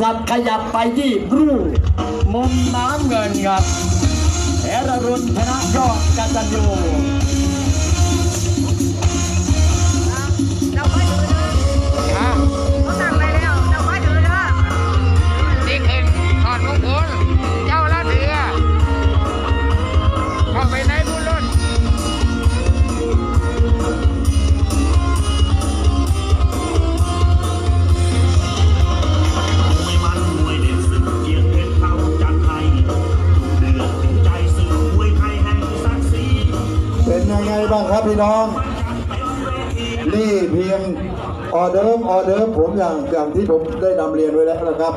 สัตว์ขยับไปที่รูมุมน้ำเงินครับเอรารุณชนะยอดกันตันยู ครับพี่น้อง นี่เพียงออเดิร์ฟออเดิร์ฟผมอย่างอย่างที่ผมได้นำเรียนไว้แล้วนะครับ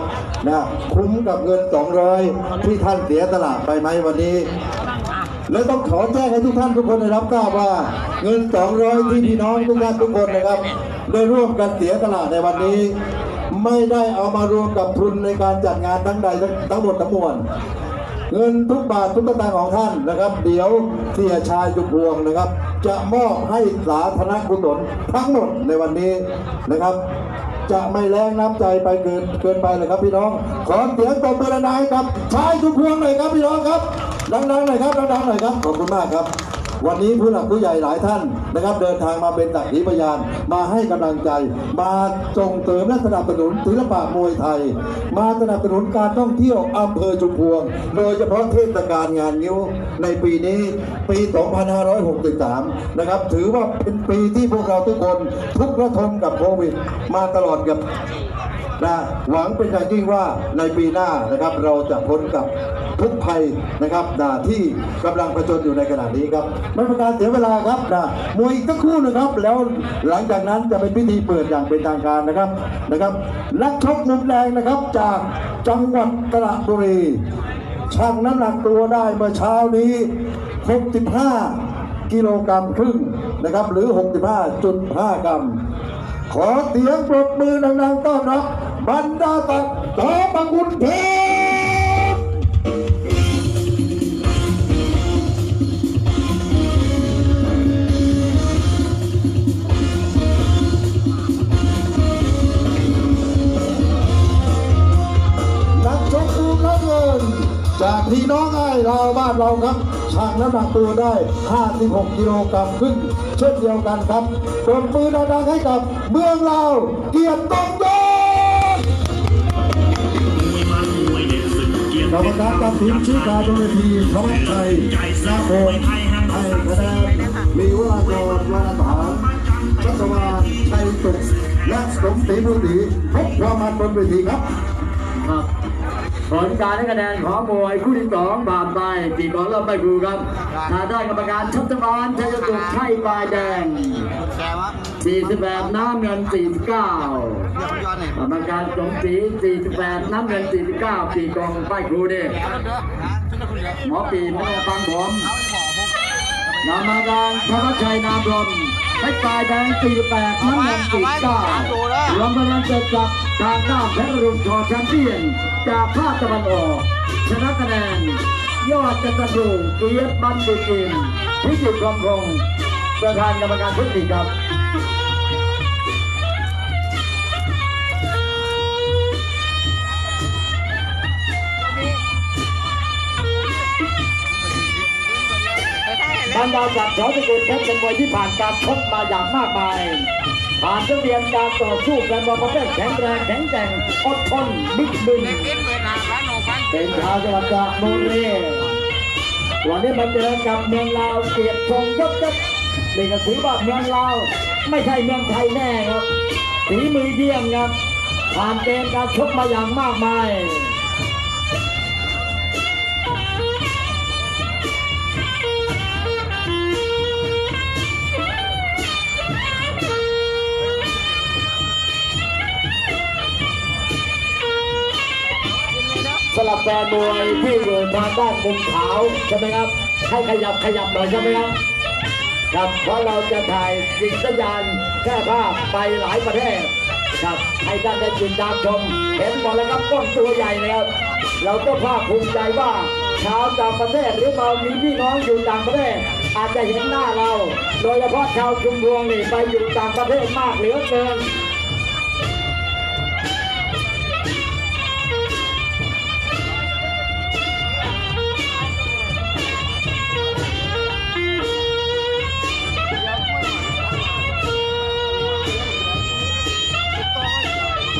นะคุ้มกับเงิน 200 ที่ท่านเสียตลาดไปไหมวันนี้ และต้องขอแจ้งให้ทุกท่านทุกคนได้รับทราบว่าเงิน 200 ที่พี่น้องทุกท่านทุกคนนะครับได้ร่วมกันเสียตลาดในวันนี้ ไม่ได้เอามารวมกับทุนในการจัดงานทั้งใดทั้งทั้งหมดทั้งมวล เงินทุกบาททุกสตางค์ของท่านนะครับ เดี๋ยวเสียชายจุพวงนะครับ จะมอบให้สาธารณกุศลทั้งหมดในวันนี้นะครับ จะไม่แรงน้ำใจไปเกินเกินไปเลยครับพี่น้อง ขอเสียงตบมือดังๆให้กับชายจุพวงหน่อยครับพี่น้องครับ ดังๆหน่อยครับดังๆหน่อยครับขอบคุณมากครับ วันนี้ผู้หลักผู้ใหญ่หลายท่านนะครับ เดินทางมาเป็นตักขีพยาน มาให้กำลังใจ มาส่งเสริมและสนับสนุนศิลปะมวยไทย มาสนับสนุนการท่องเที่ยวอำเภอชุมพวง โดยเฉพาะเทศกาลงานนิ้วในปีนี้ปี 2563 นะครับ ถือว่าเป็นปีที่พวกเราทุกคนทุกระทมกับโควิด มาตลอดกับนะหวังเป็นอย่างยิ่งว่าในปีหน้านะครับเราจะพ้นกับ ทุกภัยนะครับนะที่กำลังประจนอยู่ในขณะนี้ครับไม่เป็นการเสียเวลาครับนะมวยอีกสักครู่นะครับ แล้วหลังจากนั้นจะเป็นพิธีเปิดอย่างเป็นทางการนะครับนะครับนักชกมุมแดงนะครับจากจังหวัดตราดบุรีชั่งน้ำหนักตัวได้เมื่อเช้านี้ 65 กิโลกรัมครึ่งนะครับ หรือ 65.5 กรัม ขอเสียงปรบมือดังๆต้อนรับ บรรดาตักต่อบังกุลเพ พี่น้องไอ้เราบ้านเราครับช่างน้ำหนักตัวได้ 56 กิโลกรัมขึ้น เช่นเดียวกันครับปรบมือดังๆให้กับเมืองเราเกียรติตงยศมวยมันมวยเด็ดศึกเกียรติกรมการตัดสินชี้ขาดบนเวทีธวัชชัยนาโกนให้คะแนนมีวรากรวรรณฐานชัชวาชัยสุขและสมศรีบุตรีพบความมันบนเวทีครับครับ ผลการให้คะแนนของมวยคู่ที่สองผ่านไปปีกองเริ่มไม่ครูครับทางด้านกรรมการชัชวานชัยสุขชัยปลายแดง48น้ำเงิน 49กรรมการสมศรี48น้ำเงิน 49ปีกองป้ายครูดิหมอปีไม่ต้อฟังผมกรรมการธวัชชัยนามรมให้ปลายแดง48น้ำเงิน 49รวมพลังเสร็จกับทางด้านเพชรรุ่งชอแชมเปี้ยนจากภาคตะวันออกชนะคะแนน ยอดจักรสูงเกียรติบัณฑิตอินพิจิตรคำคงประธานกรรมการทุกทีครับบรรดาศักดิ์ชอตะกูลเพชรเป็นมวยที่ผ่านการชกมาอย่างมากมาย ผ่านทั้งเรียนการต่อสู้กันมาประเภทแข็งแรงแข็งแกร่งอดทนบึกบึนกินเปิดหาพันหกพันเป็นชาวจังหวัดจันทบุรีวันนี้มาเจอกับเมืองลาวเกียรติชงยศครับนี่ก็ถือว่าเมืองลาวไม่ใช่เมืองไทยแน่ครับฝีมือเยี่ยมครับผ่านเกณฑ์การชกมาอย่างมากมาย แฟนมวยที่อยู่ทางด้านมุมขาวใช่ไหมครับให้ขยับขยับหน่อยใช่ไหมครับครับเพราะเราจะถ่ายจิตสัญญาณแค่ภาพไปหลายประเทศครับให้ท่านได้ติดตามชม เห็นหมดแล้วครับก้นตัวใหญ่เลยครับเราก็ภาคภูมิใจว่าชาวต่างประเทศหรือเรามีพี่น้องอยู่ต่างประเทศ อาจจะเห็นหน้าเรา โดยเฉพาะชาวชุมพวงนี่ไปอยู่ต่างประเทศมากเหลือเกิน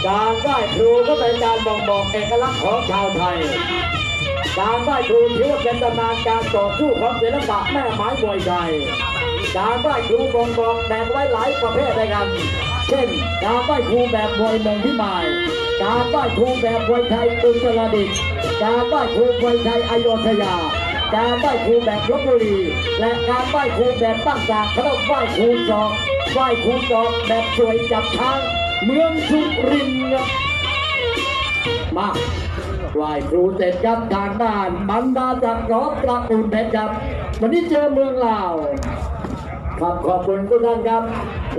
การไหว้ครูก็เป็นการบ่งบอกเอกลักษณ์ของชาวไทย การไหว้ครูถือว่าเป็นตำนานการต่อสู้ของศิลปะแม่ไม้มวยไทยการไหว้ครูบ่งบอกแบ่งไว้หลายประเภทด้วยกัน เช่น การไหว้ครูแบบมวยเมืองพิมายการไหว้ครูแบบมวยไทยอุตรดิตถ์การไหว้ครูมวยไทยอโยธยา การไหว้ครูแบบลบบุรี และการไหว้ครูแบบตั้งจากเขาเรียกไหว้ครูจอกไหว้ครูจอกแบบสวยจับช้าง เมืองสุรินทร์ครับมาไหว้ครูเสร็จครับทางด้านบรรดาจากรอบตระกูลเพชรครับวันนี้เจอเมืองลาวครับขอบคุณทุกท่านครับ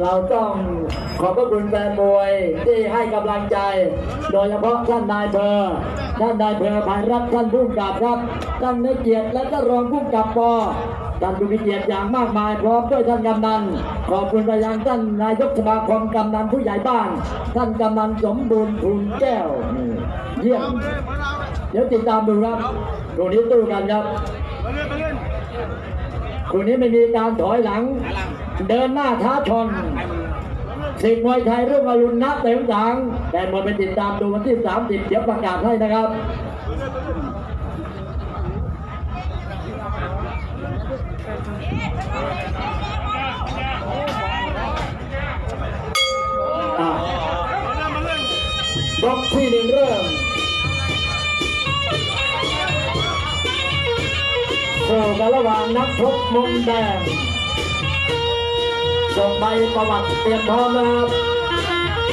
เราต้องขอบพระคุณแฟนมวยที่ให้กำลังใจ โดยเฉพาะท่านนายเภอท่านนายเภอภายรัฐท่านผู้กับครับ ท่านนายเกียรติและท่านรองผู้กำกับปอ ท่านผู้มีเกียรติอย่างมากมายพร้อมด้วยท่านกำนันขอบคุณไปยังท่านนายกสมาคมกำนันผู้ใหญ่บ้าน ท่านกำนันสมบูรณ์ทูลแก้วนี่เยี่ยมเดี๋ยวติดตามดูครับตรงนี้ตู้กันครับคู่นี้ไม่มีการถอยหลัง เดินหน้าท้าชนสิงมวยไทยเรื่องอรุณนักเต็มสังแต่มาไปติดตามดูวันที่ 30 เดี๋ยวประกาศให้นะครับ กันระหว่างนักชกมุมแดงส่งใบประวัติเตรียมพร้อมนะครับ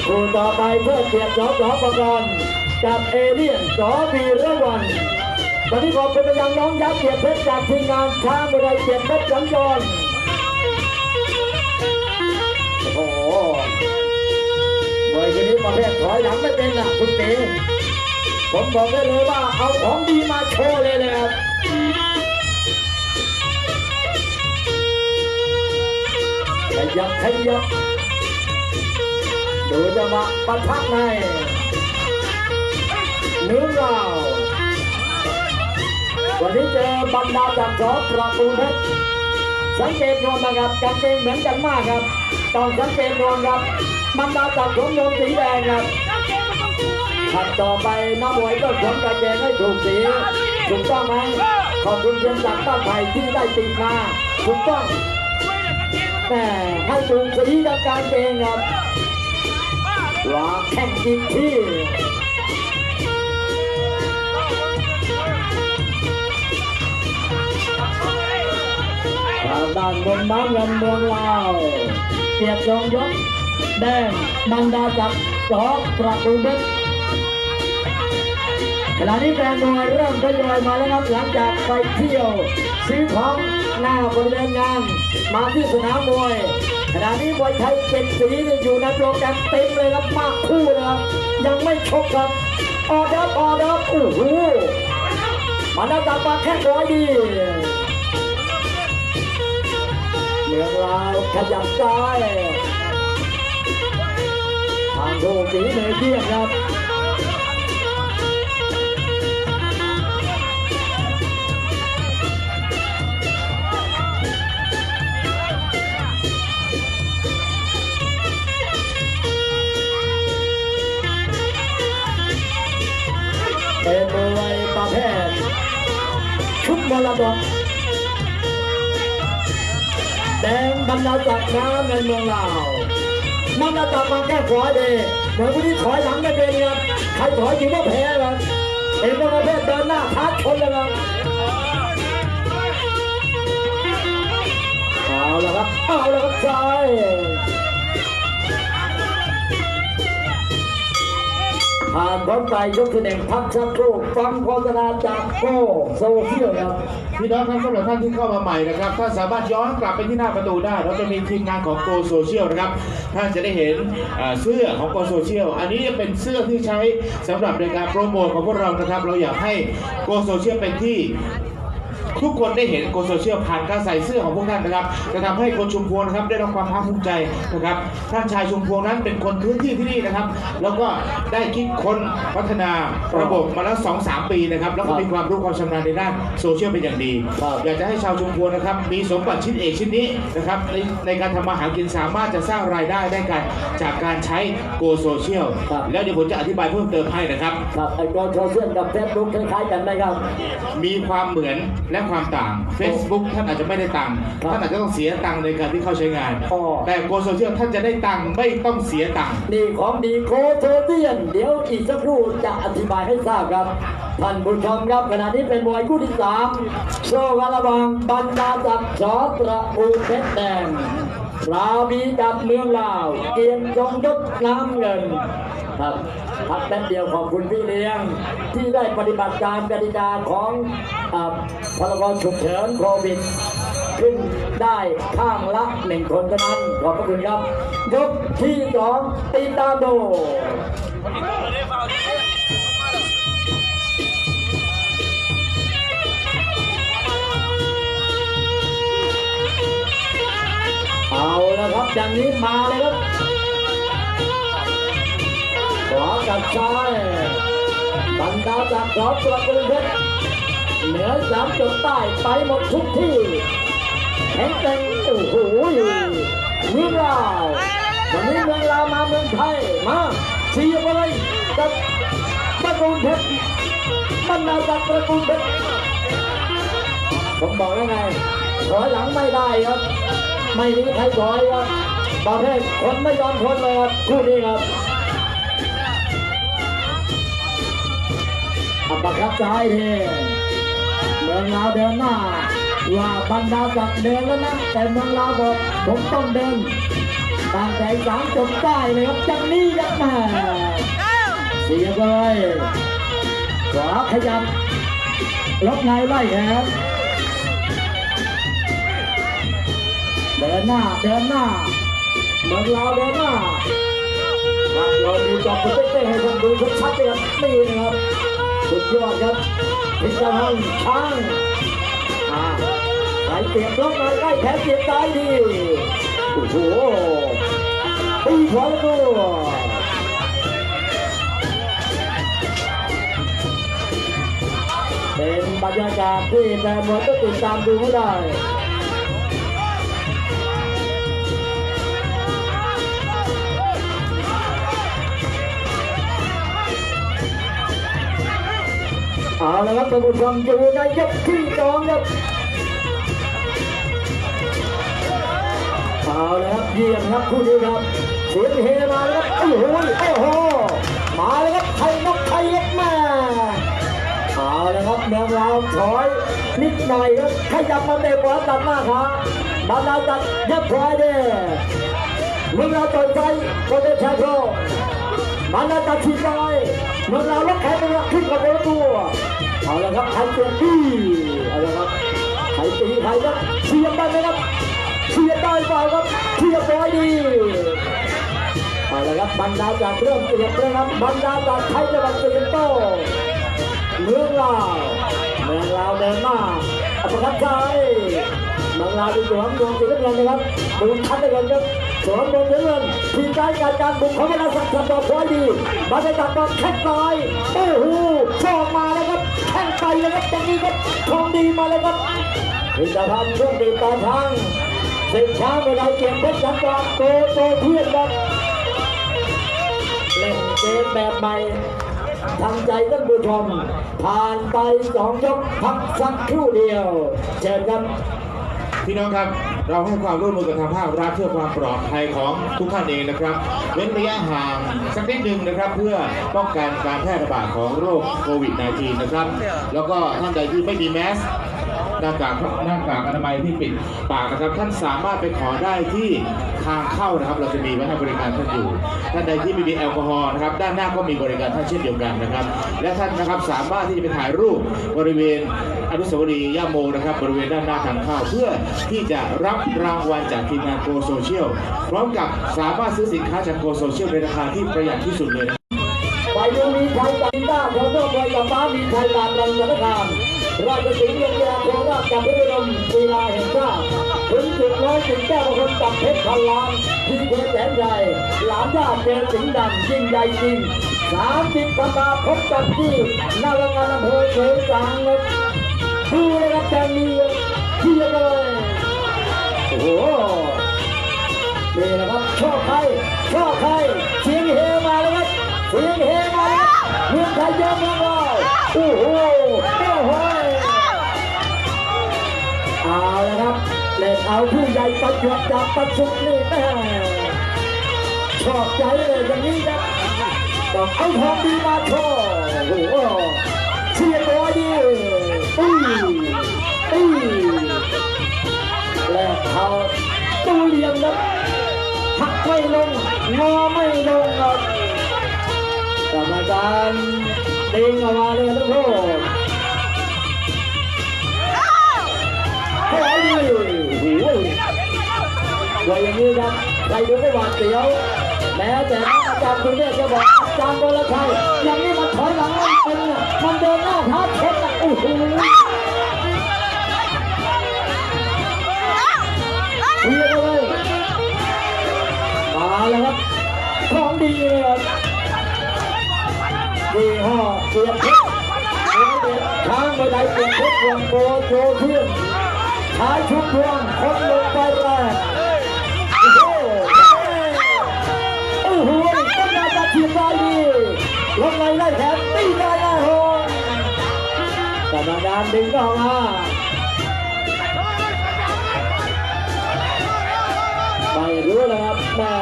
คู่ต่อไปเพื่อเกียรติสอสอประกรณ์กับเอเลี่ยนสอวีระวันวันนี้ขอบคุณไปยังน้องยักษ์เกียรติเพชรจากทีมงานช้างอะไรเกียรติเพชรสัญจรโอ้โหมวยคนนี้ประเภทถอยหลังไม่เป็นอะคุณตีผมบอกได้เลยว่าเอาของดีมาโชว์เลยนะครับ ยับขยับดูจังหวะปะทะในเนื้อเราวันนี้เจอบรรดาจากสอประตูเพชรสังเกตนวลนะครับกางเกงเหมือนกันมากครับต้องสังเกตนวลครับบรรดาจากสมยมสีแดงครับถัดต่อไปน้ำมวยก็สวมกางเกงให้ถูกสีถูกต้องไหมขอบคุณเพียงจากบ้านไผ่ที่ได้ติดมาถูกต้อง แม่ให้ดูสีกับการเกงครับวางแข่งอีกที่ทางด้านบนน้ำเงินเมืองลาวเกียรติทรงยศแดงบรรดาจักรสอประตูเบ็ดขณะนี้แฟนมวยเริ่มทยอยมาแล้วครับหลังจากไปเที่ยว ซื้อของหน้าบริเวณงาน มาที่สนามมวยขณะนี้มวยไทยเจ็ดสีเนี่ยอยู่ในโปรแกรมเต็มเลยครับมากคู่นะครับยังไม่ชกครับออเดอร์ออเดอร์โอ้โหมันเอาตัดมาแค่ร้อยดีเมืองลาวขยับซ้ายทางโดสีเมเทียมครับ เป็นมวยประเภทชุดมรดกแดงบรรดาจักน้ำในเมืองลาวมันจะจับมาแค่ขวาเดเหมือนคนที่ถอยหลังไม่เป็นครับใครถอยถือว่าแพ้ครับเป็นประเภทเดินหน้าท้าชนเลยครับเอาละครับเอาละครับซ้าย ผ่านพ้นไปยกที่หนึ่งพักชักครูฟังโฆษณาจากโก้โซเชียลครับพี่น้องครับสำหรับท่านที่เข้ามาใหม่นะครับท่านสามารถย้อนกลับไปที่หน้าประตูได้ เราจะมีทีมงานของโกโซเชียลนะครับท่านจะได้เห็นเสื้อของโกโซเชียลอันนี้เป็นเสื้อที่ใช้สำหรับในการโปรโมทของพวกเรานะครับ เราอยากให้โกโซเชียลเป็นที่ ทุกคนได้เห็นโกโซเชียลผ่านการใส่เสื้อของพวกท่านนะครับจะทำให้คนชุมพวงนะครับได้รับความภาคภูมิใจนะครับท่านชายชุมพวงนั้นเป็นคนพื้นที่ที่นี่นะครับ แล้วก็ได้คิดค้นพัฒนาระบบมาแล้ว2อสปีนะครับ แล้วก็มีความรู้ความชำนาญในด้านโซเชียลเป็นอย่างดีครับอยากจะให้ชาวชุมพวงนะครับมีสมบัติชิ้นเอกชิ้นนี้นะครับในในการทำมาหากินสามารถจะสร้างรายได้ได้กันจากการใช้โกโซเชียลครับแล้วเดี๋ยวผมจะอธิบายเพิ่มเติมให้นะครับครับไอ้กอนโซเชียลกับเฟซบุ๊กคล้ายๆกันไหมครับ มีความเหมือนและความต่าง Facebook ท่านอาจจะไม่ได้ตังค์ครับท่านอาจจะต้องเสียตังค์ในการที่เข้าใช้งาน อ๋อ แต่โกโซเชียลท่านจะได้ตังค์ไม่ต้องเสียตังค์นี่ของดีโคโทเทียน เดี๋ยวอีกสักครู่จะอธิบายให้ทราบครับ ท่านผู้ชมครับขณะนี้เป็นมวยคู่ที่สามโชว์กันระหว่างบรรดาศักดิ์สอตระกูลเพชรแดง ราบีกับเมืองลาว เกียรติทรงยศน้ำเงินครับพักแป๊บเดียวขอบคุณพี่เลี้ยง ที่ได้ปฏิบัติตามกติกาของอ่าพรบฉุกเฉินโควิด ขึ้นได้ข้างละหนึ่งคนเท่านั้น ขอบพระคุณครับ ยกที่สองตีตามดู เอาละครับอย่างนี้มาเลยครับขวากับซ้ายบันดาจากขอตระกูลเพชรเหนือสามจนใต้ไปหมดทุกที่แข็งแกร่งโอ้โหเมืองลาววันนี้เมืองลาวมาเมืองไทยมาเชียร์ไปเลยกับตระกูลเพชรบรรดาจากตระกูลเพชรผมบอกแล้วไงถอยหลังไม่ได้ครับ ไม่มีใครถอยครับประเภทคนไม่ยอมคนเลยครับคู่นี้ครับอัปปะคับซ้ายทีเมืองลาวเดินหน้าว่าบรรดาจักรเดินแล้วนะแต่เมืองลาวบอกผมต้องเดินตั้งใจสามจนได้เลยครับจากนี้ยักมาเสียเลยขวาขยับล็อกในไล่แขน ดินหน้าเดินหน้าเมืองลาเดินหน้าครับเราดูจอมเต้ให้คนดูชัดๆเลยครับนี่นะครับสุดยอดครับพิจารณาช่างอ่าใครเสียบล็อกมาใกล้แขนเสียบซ้ายดีโอ้โหตีขวาแล้วเป็นบรรยากาศที่แฟนบอลต้องติดตามดูให้ได้ เอาละครับท่านผู้ชมอยู่ในยกที่สองครับเอาละครับเยี่ยมครับคู่นี้ครับเสียงเฮมาแล้วครับโอ้โหโอ้โหมาแล้วครับไทยนกไทยยกแม่เอาละครับเมืองลาวถอยนิดหน่อยครับขยับมาเตะบอลตัดหน้าขาบาลาตัดยับพลายเด้เมืองลาวต่อยใจโคเดชาโชมันน่าตัดสินใจ เมื่อเราล็อกแขนมันขึ้นกับประตูเอาละครับใครเจ็บดีเอาละครับใครตีใครครับเชียร์ได้ไหมครับเชียร์ได้เปล่าครับเชียร์ร้อยดีเอาละครับบรรดาจากเริ่มเปลี่ยนแล้วครับบรรดาจากไทยจังหวัดสุรินโตเมืองลาวเมืองลาวเดินหน้าอัปคัดซ้าย เมืองลาดูสวมดวงสีน้ำเงินนะครับดูชัดเลยครับสวมดวงสีน้ำเงินทีมการการการบุกของเวลาสักสัปดาห์พอดีมาได้จับบอลแข้งซ้ายโอ้โหชอกมาแล้วครับแข้งไปแล้วครับตรงนี้ครับทองดีมาแล้วครับพิจารณาช่วงตีตาทางสิบช้าเวลาเก็บเพชรสังกรโตโตเพื่อนครับเล่นเกมแบบใหม่ทำใจท่านผู้ชมผ่านไปสองยกพักสักครู่เดียวเชิญครับ พี่น้องครับ เราให้ความร่วมมือกับทางภาครัฐเพื่อความปลอดภัยของทุกท่านเองนะครับ เว้นระยะห่างสักนิดหนึ่งนะครับ เพื่อป้องกันการแพร่ระบาดของโรคโควิด -19 นะครับ แล้วก็ท่านใดที่ไม่มีแมส หน้ากากหน้ากากอนามัยที่ปิดปากนะครับ ท่านสามารถไปขอได้ที่ทางเข้านะครับ เราจะมีไว้ให้บริการท่านอยู่ท่านใดที่ไม่มีแอลกอฮอล์นะครับ ด้านหน้าก็มีบริการท่านเช่นเดียวกันนะครับ และท่านนะครับสามารถที่จะไปถ่ายรูปบริเวณอนุสาวรีย์ย่าโมนะครับ บริเวณด้านหน้าทางเข้าเพื่อที่จะรับรางวัลจากทีมงานโกโซเชียลพร้อมกับสามารถซื้อสินค้าจากโกโซเชียลในราคาที่ประหยัดที่สุดเลยไปดูมีชัยตันด้าเขาต้องไปกับฟ้ามีชัยลานรังสรรคาม ราชสิงห์ยงยาโคราชกับพิรมกีฬาแห่งชาติถึงจุดร้อยสิบแก้วคนกับเพชรพันล้านที่เคแสนใหญ่หลานญาติเจอสิงห์ดำยิ่งใหญ่จริงสามสิบสัปดาพบกันที่นาโรงานอำเภอเชียงจางเลยดูเลยครับแกมีเทียบเลยโอ้โหนี่นะครับชอบใครชอบใครเสียงเฮมาแล้วครับเสียงเฮมาเมืองไทยเยอะมากเลยโอ้โหโอ้โห เอาละครับเล่นเอาผู้ใหญ่ประจวบจากประชุมนี่แม่ชอบใจเลยอย่างนี้ครับต้องเอาของดีมาโชว์โอ้โหเชียร์บอยดีอุ้ยอุ้ยและเขาตู้เลียงครับหักไม่ลงงอไม่ลงครับกรรมการติงออกมาเลยทุกคน ว่าอย่างนี้ครับใครดูไม่หวาดเสียวแม้แต่นักอาจารย์คุณเนี่ยจะบอกอาจารย์บรชัยอย่างนี้มันถอยหลังมันเป็นมันเดินหน้าท้าชนอะโอ้โหเฮียบเลยมาแล้วครับของดีเลยครับดีห่อเปลี่ยนเพชรหัวเด็ดช้างไม่ได้เปลี่ยนเพชรวงโบโจเพื่อน ชายชุดพวงคนลงไปแรกโอ้โหโอ้โหต้องการจะทีมได้ดีลงในไล่แขนตีได้แน่โหกรรมการดึงเข้ามาไม่รู้เลยครับแม่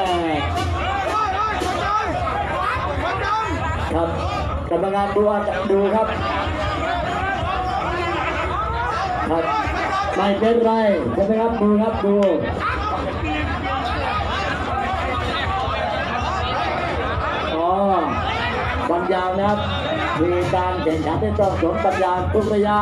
ครับกรรมการดูอาจจะดูครับครับ ไม่เป็นไรใช่ไหมครับดูครับดูอ๋อบรรยางนะครับมีการแข่งขันที่ต้องสมบัญญาทุกระยะ